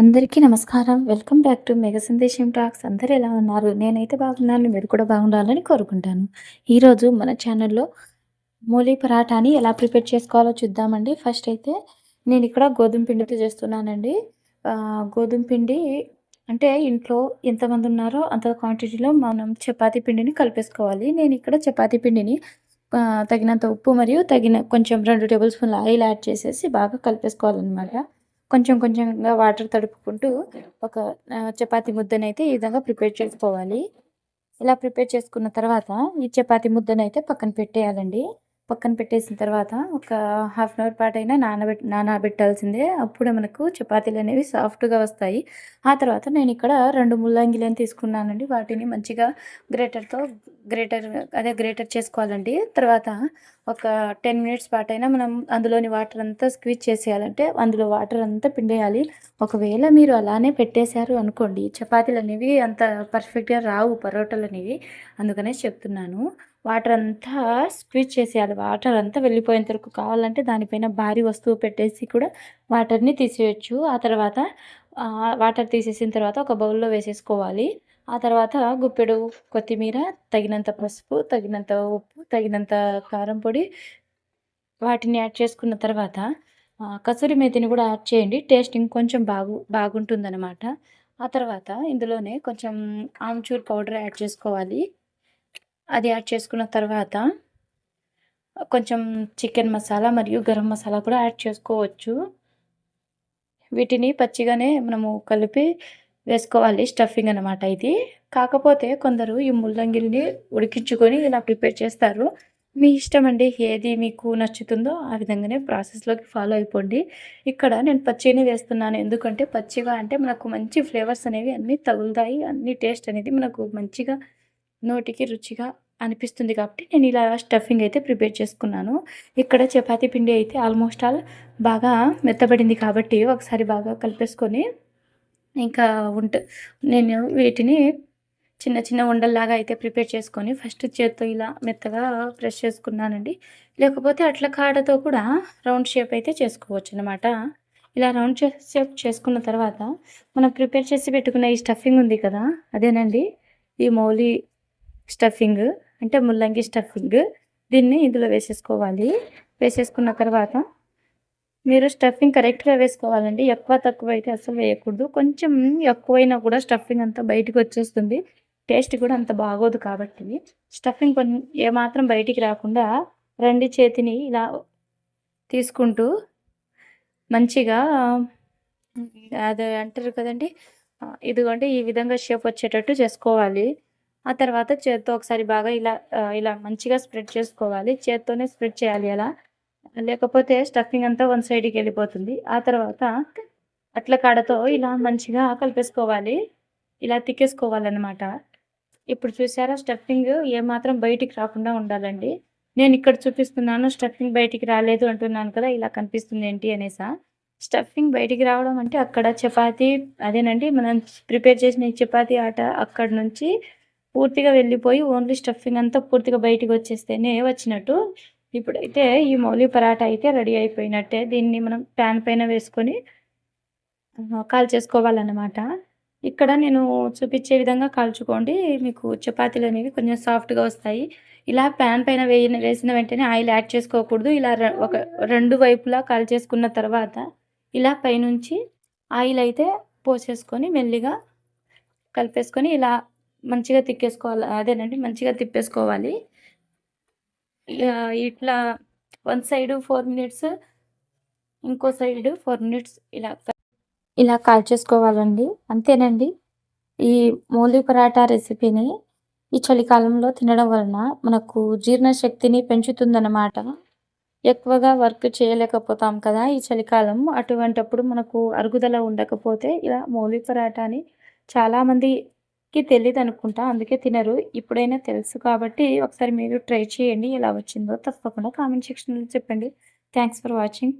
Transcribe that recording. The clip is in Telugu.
అందరికీ నమస్కారం. Welcome back to Mega Sandesam Talks. అందరు ఎలా ఉన్నారు? నేనైతే బాగున్నాను. మీరు కూడా బాగుండాలని కోరుకుంటాను. ఈరోజు మన ఛానల్లో మూలీ పరాటాని ఎలా ప్రిపేర్ చేసుకోవాలో చూద్దామండి. ఫస్ట్ అయితే నేను ఇక్కడ గోధుమ పిండితో చేస్తున్నానండి. గోధుమ పిండి అంటే ఇంట్లో ఎంతమంది ఉన్నారో అంత క్వాంటిటీలో మనం చపాతీ పిండిని కలిపేసుకోవాలి. నేను ఇక్కడ చపాతీ పిండిని తగినంత ఉప్పు మరియు తగిన కొంచెం రెండు టేబుల్ స్పూన్ల ఆయిల్ యాడ్ చేసేసి బాగా కలిపేసుకోవాలన్నమాట. కొంచెం కొంచెంగా వాటర్ తడుపుకుంటూ ఒక చపాతి ముద్దనైతే ఈ విధంగా ప్రిపేర్ చేసుకోవాలి. ఇలా ప్రిపేర్ చేసుకున్న తర్వాత ఈ చపాతి ముద్దనైతే పక్కన పెట్టేయాలండి. పక్కన పెట్టేసిన తర్వాత ఒక హాఫ్ అన్ అవర్ పాటు అయినా నానబెట్ నానబెట్టాల్సిందే అప్పుడే మనకు చపాతీలు అనేవి సాఫ్ట్గా వస్తాయి. ఆ తర్వాత నేను ఇక్కడ రెండు ముల్లంగిలను తీసుకున్నానండి. వాటిని మంచిగా గ్రేటర్తో గ్రేటర్ అదే గ్రేటర్ చేసుకోవాలండి. తర్వాత ఒక టెన్ మినిట్స్ పాటు అయినా మనం అందులోని వాటర్ అంతా స్క్వీజ్ చేసేయాలంటే అందులో వాటర్ అంతా పిండేయాలి. ఒకవేళ మీరు అలానే పెట్టేశారు అనుకోండి చపాతీలు అనేవి అంత పర్ఫెక్ట్గా రావు పరోటాలు అనేవి. అందుకనే చెప్తున్నాను. వాటర్ అంతా స్క్వీజ్ చేసేయాలి. వాటర్ అంతా వెళ్ళిపోయేంత వరకు కావాలంటే దానిపైన భారీ వస్తువు పెట్టేసి కూడా వాటర్ని తీసేయచ్చు. ఆ తర్వాత వాటర్ తీసేసిన తర్వాత ఒక బౌల్లో వేసేసుకోవాలి. ఆ తర్వాత గుప్పెడు కొత్తిమీర తగినంత పసుపు తగినంత ఉప్పు తగినంత కారం పొడి వాటిని యాడ్ చేసుకున్న తర్వాత కసూరి మేతిని కూడా యాడ్ చేయండి. టేస్ట్ ఇంకొంచెం బాగు బాగుంటుందన్నమాట. ఆ తర్వాత ఇందులోనే కొంచెం ఆమ్చూర్ పౌడర్ యాడ్ చేసుకోవాలి. అది యాడ్ చేసుకున్న తర్వాత కొంచెం చికెన్ మసాలా మరియు గరం మసాలా కూడా యాడ్ చేసుకోవచ్చు. వీటిని పచ్చిగానే మనము కలిపి వేసుకోవాలి. స్టఫింగ్ అనమాట ఇది. కాకపోతే కొందరు ఈ ముల్లంగిల్ని ఉడికించుకొని ఇలా ప్రిపేర్ చేస్తారు. మీ ఇష్టం అండి. ఏది మీకు నచ్చుతుందో ఆ విధంగానే ప్రాసెస్లోకి ఫాలో అయిపోండి. ఇక్కడ నేను పచ్చిని వేస్తున్నాను. ఎందుకంటే పచ్చిగా అంటే మనకు మంచి ఫ్లేవర్స్ అనేవి అన్నీ తగులుతాయి. అన్ని టేస్ట్ అనేది మనకు మంచిగా నోటికి రుచిగా అనిపిస్తుంది కాబట్టి నేను ఇలా స్టఫింగ్ అయితే ప్రిపేర్ చేసుకున్నాను. ఇక్కడ చపాతీ పిండి అయితే ఆల్మోస్ట్ ఆల్ బాగా మెత్తబడింది కాబట్టి ఒకసారి బాగా కలిపేసుకొని ఇంకా ఉంట నేను వీటిని చిన్న చిన్న ఉండల్లాగా అయితే ప్రిపేర్ చేసుకొని ఫస్ట్ చేత్తో ఇలా మెత్తగా ప్రెస్ చేసుకున్నానండి. లేకపోతే అట్ల కాడతో కూడా రౌండ్ షేప్ అయితే చేసుకోవచ్చు అనమాట ఇలా రౌండ్ షేప్ చేసుకున్న తర్వాత మనం ప్రిపేర్ చేసి పెట్టుకున్న ఈ స్టఫింగ్ ఉంది కదా అదేనండి. ఈ మౌలి స్టఫింగ్ అంటే ముల్లంగి స్టఫింగ్. దీన్ని ఇందులో వేసేసుకోవాలి. వేసేసుకున్న తర్వాత మీరు స్టఫింగ్ కరెక్ట్గా వేసుకోవాలండి. ఎక్కువ తక్కువ అయితే అసలు వేయకూడదు. కొంచెం ఎక్కువైనా కూడా స్టఫింగ్ అంతా బయటికి వచ్చేస్తుంది. టేస్ట్ కూడా అంత బాగోదు కాబట్టి స్టఫింగ్ కొన్ని ఏమాత్రం బయటికి రాకుండా రెండు చేతిని ఇలా తీసుకుంటూ మంచిగా అది అంటారు కదండి. ఇదిగోండి ఈ విధంగా షేప్ వచ్చేటట్టు చేసుకోవాలి. ఆ తర్వాత చేత్తో ఒకసారి బాగా ఇలా ఇలా మంచిగా స్ప్రెడ్ చేసుకోవాలి. చేత్తోనే స్ప్రెడ్ చేయాలి అలా. లేకపోతే స్టఫింగ్ అంతా వన్ సైడ్కి వెళ్ళిపోతుంది. ఆ తర్వాత అట్ల కాడతో ఇలా మంచిగా కలిపేసుకోవాలి. ఇలా తిక్కేసుకోవాలన్నమాట. ఇప్పుడు చూసారా స్టఫింగ్ ఏమాత్రం బయటికి రాకుండా ఉండాలండి. నేను ఇక్కడ చూపిస్తున్నాను స్టఫింగ్ బయటికి రాలేదు అంటున్నాను కదా ఇలా కనిపిస్తుంది ఏంటి అనేసా. స్టఫింగ్ బయటికి రావడం అంటే అక్కడ చపాతీ అదేనండి మనం ప్రిపేర్ చేసిన చపాతీ ఆట అక్కడ నుంచి పూర్తిగా వెళ్ళిపోయి ఓన్లీ స్టఫింగ్ అంతా పూర్తిగా బయటికి వచ్చేస్తేనే వచ్చినట్టు. ఇప్పుడైతే ఈ మౌలి పరాటా అయితే రెడీ అయిపోయినట్టే. దీన్ని మనం ప్యాన్ పైన వేసుకొని కాల్ చేసుకోవాలన్నమాట ఇక్కడ నేను చూపించే విధంగా కాల్చుకోండి. మీకు చపాతీలు అనేవి కొంచెం సాఫ్ట్గా వస్తాయి. ఇలా ప్యాన్ పైన వేయిన వేసిన వెంటనే ఆయిల్ యాడ్ చేసుకోకూడదు. ఇలా ఒక రెండు వైపులా కాల్ చేసుకున్న తర్వాత ఇలా పైనుంచి ఆయిల్ అయితే పోసేసుకొని మెల్లిగా కలిపేసుకొని ఇలా మంచిగా తిక్కేసుకోవాలి అదేనండి మంచిగా తిప్పేసుకోవాలి. ఇట్లా వన్ సైడ్ ఫోర్ మినిట్స్ ఇంకో సైడ్ ఫోర్ మినిట్స్ ఇలా ఇలా కాల్చేసుకోవాలండి అంతేనండి. ఈ మూలి పరాటా రెసిపీని ఈ చలికాలంలో తినడం వలన మనకు జీర్ణశక్తిని పెంచుతుందన్నమాట. ఎక్కువగా వర్క్ చేయలేకపోతాం కదా ఈ చలికాలం. అటువంటప్పుడు మనకు అరుగుదల ఉండకపోతే ఇలా మూలి పరాటాని చాలామంది కి తెలియదు అనుకుంటా అందుకే తినరు. ఇప్పుడైనా తెలుసు కాబట్టి ఒకసారి మీరు ట్రై చేయండి ఎలా వచ్చిందో తప్పకుండా కామెంట్ సెక్షన్లో చెప్పండి. Thanks for watching.